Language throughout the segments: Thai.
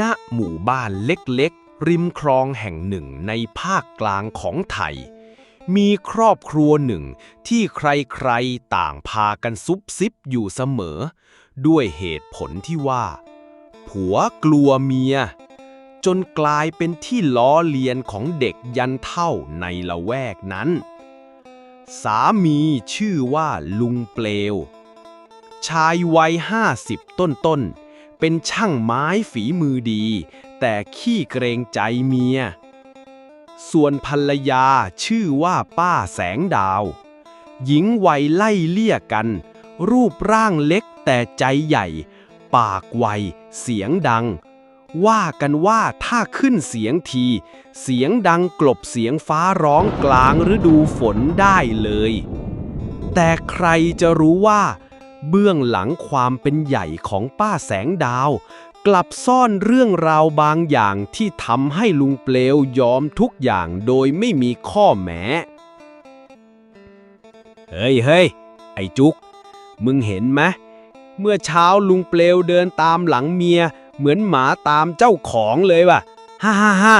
ณหมู่บ้านเล็กๆ ริมคลองแห่งหนึ่งในภาคกลางของไทย มีครอบครัวหนึ่งที่ใครๆ ต่างพากันซุบซิบอยู่เสมอ ด้วยเหตุผลที่ว่า ผัวกลัวเมีย จนกลายเป็นที่ล้อเลียนของเด็กยันเท่าในละแวกนั้น สามีชื่อว่าลุงเปลว ชายวัยห้าสิบต้นๆ เป็นช่างไม้ฝีมือดี แต่ขี้เกรงใจเมีย ส่วนภรรยาชื่อว่าป้าแสงดาว หญิงวัยไล่เลี่ยกัน รูปร่างเล็กแต่ใจใหญ่ ปากไว เสียงดัง ว่ากันว่าถ้าขึ้นเสียงที เสียงดังกลบเสียงฟ้าร้องกลางฤดูฝนได้เลย แต่ใครจะรู้ว่า เบื้องหลังความเป็นใหญ่ของป้าแสงดาว กลับซ่อนเรื่องราวบางอย่างที่ทำให้ลุงเปลวยอมทุกอย่างโดยไม่มีข้อแม้ เฮ้ยเฮ้ยไอ้จุก มึงเห็นไหมเมื่อเช้าลุงเปลวเดินตามหลังเมีย เหมือนหมาตามเจ้าของเลยว่ะ ฮ่าฮ่าฮ่า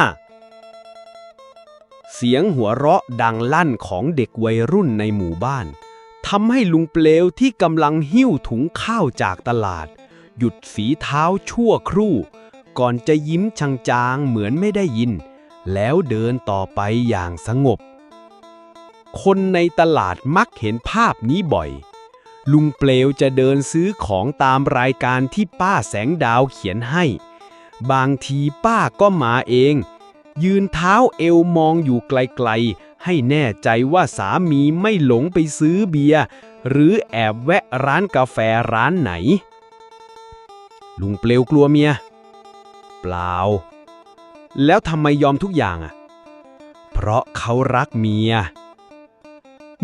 เสียงหัวเราะดังลั่นของเด็กวัยรุ่นในหมู่บ้าน ทำให้ลุงเปลวที่กำลังหิ้วถุงข้าวจากตลาด หยุดฝีเท้าชั่วครู่ ก่อนจะยิ้มชางจางๆเหมือนไม่ได้ยิน แล้วเดินต่อไปอย่างสงบ คนในตลาดมักเห็นภาพนี้บ่อย ลุงเปลวจะเดินซื้อของตามรายการที่ป้าแสงดาวเขียนให้ บางทีป้าก็มาเอง ยืนเท้าเอวมองอยู่ไกลๆ ให้แน่ใจว่าสามีไม่หลงไปซื้อเบียร์หรือแอบแวะร้านกาแฟร้านไหน ลุงเปลวกลัวเมีย เปล่า แล้วทำไมยอมทุกอย่างอะ เพราะเขารักเมีย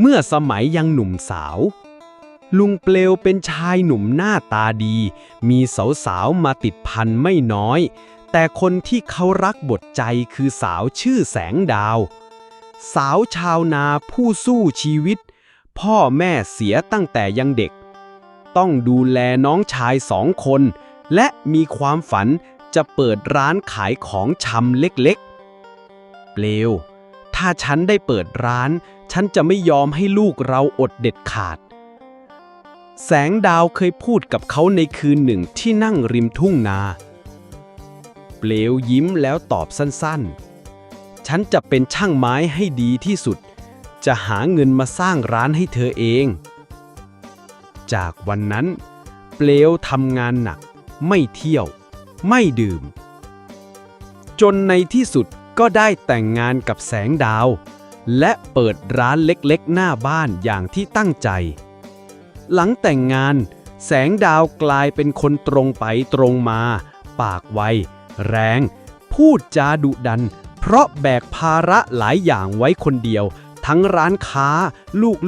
เมื่อสมัยยังหนุ่มสาว ลุงเปลวเป็นชายหนุ่มหน้าตาดี มีสาวๆมาติดพันไม่น้อย แต่คนที่เขารักบทใจคือสาวชื่อแสงดาว สาวชาวนาผู้สู้ชีวิต พ่อแม่เสียตั้งแต่ยังเด็ก ต้องดูแลน้องชายสองคน และมีความฝันจะเปิดร้านขายของชำเล็กๆ เปลว ถ้าฉันได้เปิดร้าน ฉันจะไม่ยอมให้ลูกเราอดเด็ดขาด แสงดาวเคยพูดกับเขาในคืนหนึ่งที่นั่งริมทุ่งนา เปลวยิ้มแล้วตอบสั้นๆ ฉันจะเป็นช่างไม้ให้ดีที่สุด จะหาเงินมาสร้างร้านให้เธอเอง จากวันนั้น เปลวทำงานหนัก ไม่เที่ยว ไม่ดื่ม จนในที่สุดก็ได้แต่งงานกับแสงดาว และเปิดร้านเล็กๆ หน้าบ้านอย่างที่ตั้งใจ หลังแต่งงาน แสงดาวกลายเป็นคนตรงไปตรงมา ปากไว แรง พูดจาดุดัน เพราะแบกภาระหลายอย่างไว้คนเดียว ทั้งร้านค้า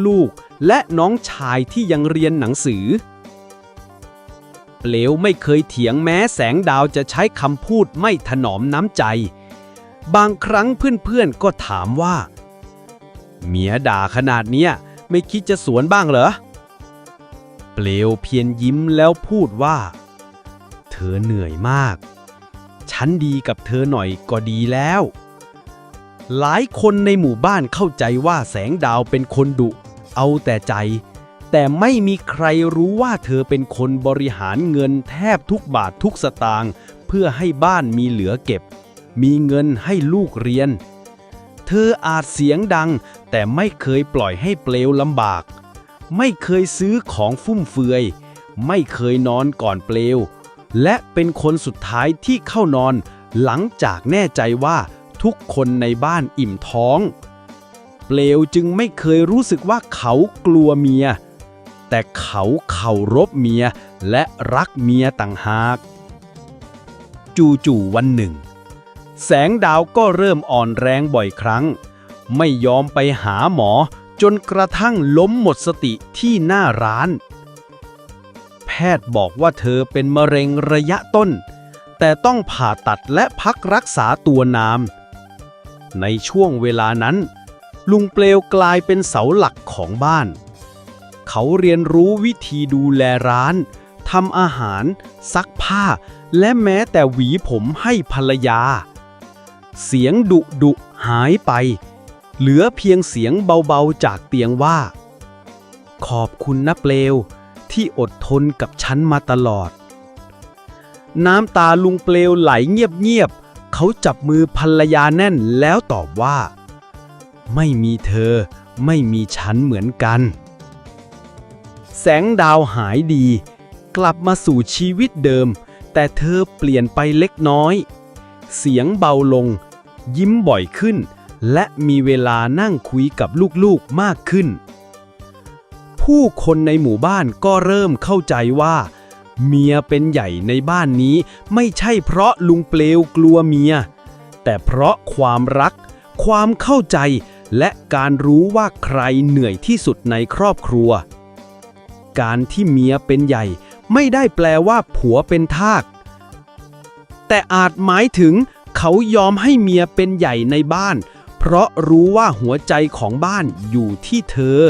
ลูกๆ และน้องชายที่ยังเรียนหนังสือ เปลวไม่เคยเถียงแม้แสงดาวจะใช้คำพูดไม่ถนอมน้ำใจ บางครั้งเพื่อนๆก็ถามว่า เมียด่าขนาดเนี้ยไม่คิดจะสวนบ้างเหรอ เปลวเพียรยิ้มแล้วพูดว่า เธอเหนื่อยมาก ฉันดีกับเธอหน่อยก็ดีแล้ว หลายคนในหมู่บ้านเข้าใจว่าแสงดาวเป็นคนดุ เอาแต่ใจ แต่ไม่มีใครรู้ว่าเธอเป็นคนบริหารเงินแทบทุกบาททุกสตางค์เพื่อให้บ้านมีเหลือเก็บ มีเงินให้ลูกเรียน เธออาจเสียงดัง แต่ไม่เคยปล่อยให้เปลวลำบาก ไม่เคยซื้อของฟุ่มเฟือย ไม่เคยนอนก่อนเปลว และเป็นคนสุดท้ายที่เข้านอนหลังจากแน่ใจว่า ทุกคนในบ้านอิ่มท้อง เปลวจึงไม่เคยรู้สึกว่าเขากลัวเมีย แต่เขาเคารพเมียและรักเมียต่างหาก จู่ๆวันหนึ่ง แสงดาวก็เริ่มอ่อนแรงบ่อยครั้ง ไม่ยอมไปหาหมอจนกระทั่งล้มหมดสติที่หน้าร้าน แพทย์บอกว่าเธอเป็นมะเร็งระยะต้น แต่ต้องผ่าตัดและพักรักษาตัวนาน ในช่วงเวลานั้น ลุงเปลวกลายเป็นเสาหลักของบ้าน เขาเรียนรู้วิธีดูแลร้านทำอาหาร ซักผ้า และแม้แต่หวีผมให้ภรรยา เสียงดุดุหายไป เหลือเพียงเสียงเบาๆจากเตียงว่า ขอบคุณนะเปลว ที่อดทนกับฉันมาตลอด น้ำตาลุงเปลวไหลเงียบๆ เขาจับมือภรรยาแน่นแล้วตอบว่า ไม่มีเธอ ไม่มีฉันเหมือนกัน แสงดาวหายดี กลับมาสู่ชีวิตเดิม แต่เธอเปลี่ยนไปเล็กน้อย เสียงเบาลง ยิ้มบ่อยขึ้น และมีเวลานั่งคุยกับลูกๆมากขึ้น ผู้คนในหมู่บ้านก็เริ่มเข้าใจว่า เมียเป็นใหญ่ในบ้านนี้ ไม่ใช่เพราะลุงเปลวกลัวเมีย แต่เพราะความรัก ความเข้าใจ และการรู้ว่าใครเหนื่อยที่สุดในครอบครัว การที่เมียเป็นใหญ่ ไม่ได้แปลว่าผัวเป็นทาสแต่อาจหมายถึง เขายอมให้เมียเป็นใหญ่ในบ้าน เพราะรู้ว่าหัวใจของบ้านอยู่ที่เธอ